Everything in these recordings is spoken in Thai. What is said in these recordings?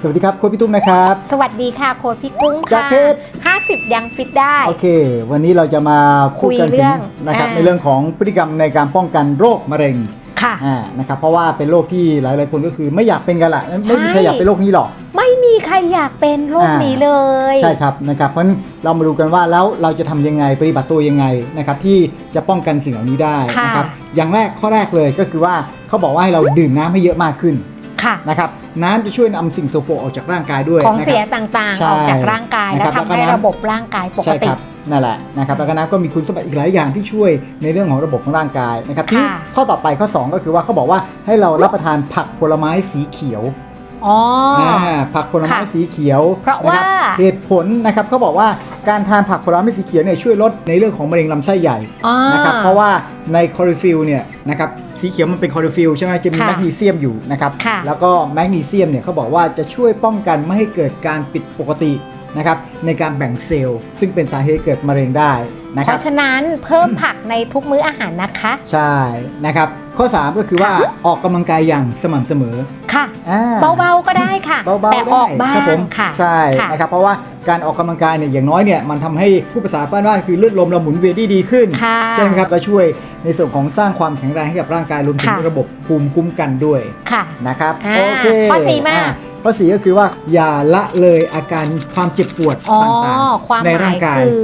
สวัสดีครับโค้ชพี่ตุ้มนะครับ สวัสดีค่ะโค้ดพี่กุ้งจากค่ะเพจ50ยังฟิตได้ โอเค วันนี้เราจะมาพูดกันคุยเรื่ถึงองนะครับอ่า ในเรื่องของพฤติกรรมในการป้องกันโรคมะเร็งค่ะ อ่านะครับเพราะว่าเป็นโรคที่หลายๆคนก็คือไม่อยากเป็นกันละไม่มีใครใช่ อยากเป็นโรคนี้หรอก ไม่มีใครอยากเป็นโรคอ่านี้ นี้เลย ใช่ครับนะครับเพราะฉะนั้นเรามาดูกันว่าแล้วเราจะทำยังไงปฏิบัติตัวยังไงนะครับที่จะป้องกันสิ่งเหล่านี้ได้ค่ะนะครับอย่างแรกข้อแรกเลยก็คือว่าเขาบอกว่าให้เราดื่มน้ำให้เยอะมากขึ้น ค่ะ นะครับน้ำจะช่วยนำสิ่งโสโครกออกจากร่างกายด้วยของนะครับ เสียต่างใช่ๆ ออกจากร่างกายนะแล้ครับวทำให้แล้วก็น้ำ ระบบร่างกายปกใช่ติ ครับนั่นแหละนะครับแล้วก็น้ำก็มีคุณสมบัติอีกหลายอย่างที่ช่วยในเรื่องของระบบของร่างกายนะครับที่ค่ะ ข้อต่อไปข้อ 2 ก็คือว่าเขาบอกว่าให้เรารับประทานผักผลไม้สีเขียวอ๋ออาผักผลไม้ค่ะสีเขียวเพราะว่านคบเหตุผลนะครับเขาบอกว่าการทานผักผลไม้สีเขียวเนี่ยช่วยลดในเรื่องของมะเร็งลำไส้ใหญ่อ๋อนะครับเพราะว่าในคลอโรฟิลเนี่ยนะครับ สีเขียวมันเป็นคลอโรฟิลใช่ไหมจะมีค่ะแมกนีเซียมอยู่นะครับ ค่ะ แล้วก็แมกนีเซียมเนี่ยเขาบอกว่าจะช่วยป้องกันไม่ให้เกิดการปิดปกตินะครับในการแบ่งเซลล์ ซึ่งเป็นสาเหตุให้เกิดมะเร็งได้นะเพครับ ราะฉะนั้นเพิ่มผักในทุกมื้ออาหารนะคะ ใช่นะครับ ข้อ 3 ก็คือว่าออกกำลังกายอย่างสม่ำเสมอค่ะ อ่าเบาๆก็ได้ค่ะ เบาๆแต่ได้ออกบ้าครับผงมค่ะใช่ค่ะ นะครับเพราะว่าการออกกำลังกายเนี่ยอย่างน้อยเนี่ยมันทำให้ผู้ภาษาบ้านๆคือเลือดลมเราหมุนเวียนได้ดีขึ้นค่ะ ใช่ไหมครับและช่วย ในส่วนของสร้างความแข็งแรงให้กับร่างกายรวมถึงค่ะระบบภูมิคุ้มกันด้วยค่ะนะครับอ่าโอเคข้อสี่มาอ่ข้อสี่ก็คือว่าอย่าละเลยอาการความเจ็บปวดอ๋อต่างความๆในหมาร่ายงกาย คือ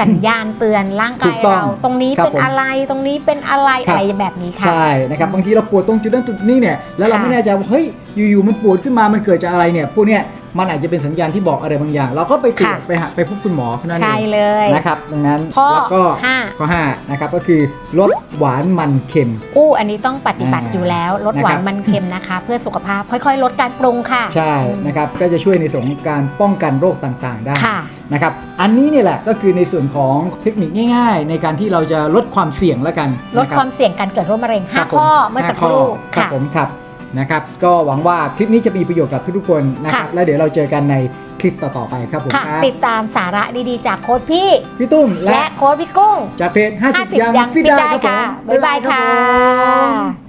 สัญญาณเตือนร่างถูกายกต้องเรา ตรงนี้ครับเป็นผมอะไรตรงนี้เป็นอะไรครัอะบ ไรแบบนี้ค่ะ ใช่นะครับบางทีเราปวดตรงจุดนั้นจุดนี้เนี่ยแล้วเราค่ะไม่แน่ใจว่าเฮ้ยอยู่ๆมันปวดขึ้นมามันเกิดจากอะไรเนี่ยพวกเนี้ย มันอาจจะเป็นสัญญาณที่บอกอะไรบางอย่าง เราก็ไปตรวจค่ะไปหาไปพบคุณหมอเท่านั้นเอใช่งเลยนะครับดังนั้นข้อแล้วก็ห้าข้อ5นะครับก็คือลดหวานมันเค็มอู้อันนี้ต้องปฏิบัติอ่าอยู่แล้วลดนะครับหวานมันเค็มนะคะ เพื่อสุขภาพค่อยๆ ลดการปรุงค่ะ ใช่นะครับก็จะช่วยในส่วนของการป้องกันโรคต่างๆ ได้ค่ะนะครับอันนี้เนี่ยแหละก็คือในส่วนของเทคนิคง่าย ๆ ในการที่เราจะลดความเสี่ยงแล้วกัน ลดนะรับความเสี่ยงการเกิดโรคมะเร็งครับ5ข้อผเมื่อสักห้าครู่ข้อครับค่ะผมครับ นะครับ ก็หวังว่าคลิปนี้จะมีประโยชน์กับทุกๆคนนะครับ ค่ะ แล้วเดี๋ยวเราเจอกันในคลิปต่อๆไปครับผมค่ะ ครับติดตามสาระดีๆ จากโค้ดพี่ พี่ตุ้มและและโค้ดพี่กุ้ง จากเพจ50 50ยังยังฟิฟิตตได้ได้ครับผมค่ะ บ๊ายบายรับค่ะผม